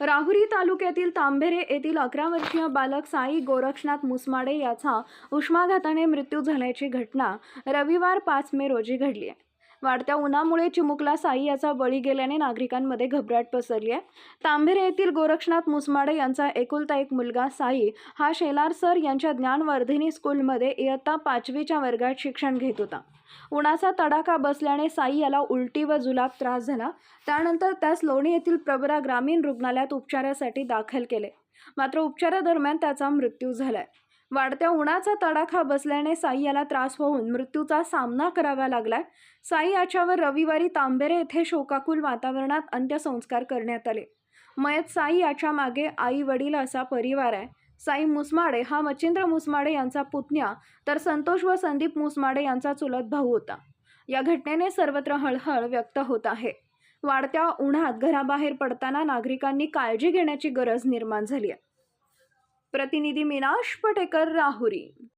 राहुरी तालुक्यातील तांबेरे येथील अकरा वर्षीय बालक साई गोरक्षनाथ मुसमाडे याचा उष्माघाताने मृत्यू झाल्याची घटना रविवार पाच मे रोजी घडली आहे. वाढत्या उन्हामुळे चिमुकला साई याचा बळी गेल्याने नागरिकांमध्ये घबराट पसरली आहे. तांभेरे येथील गोरक्षनाथ मुसमाडे यांचा एकुलता एक मुलगा साई हा शेलार सर यांच्या ज्ञानवर्धिनी स्कूलमध्ये इयत्ता पाचवीच्या वर्गात शिक्षण घेत होता. उन्हाचा तडाखा बसल्याने साई याला उलटी व जुलाब त्रास झाला. त्यानंतर त्यास लोणी येथील प्रबरा ग्रामीण रुग्णालयात उपचारासाठी दाखल केले. मात्र उपचारादरम्यान त्याचा मृत्यू झालाय. वाढत्या उन्हाचा तडाखा बसल्याने साई याला त्रास होऊन मृत्यूचा सामना करावा लागलाय. साई याच्यावर रविवारी तांबेरे येथे शोकाकुल वातावरणात अंत्यसंस्कार करण्यात आले. मयत साई याच्या मागे आई वडील असा परिवार आहे. साई मुसमाडे हा मच्छिंद्र मुसमाडे यांचा पुतण्या तर संतोष व संदीप मुसमाडे यांचा चुलत भाऊ होता. या घटनेने सर्वत्र हळहळ व्यक्त होत आहे. वाढत्या उन्हात घराबाहेर पडताना नागरिकांनी काळजी घेण्याची गरज निर्माण झाली आहे. प्रतिनिधी मीनाश पटेकर राहुरी.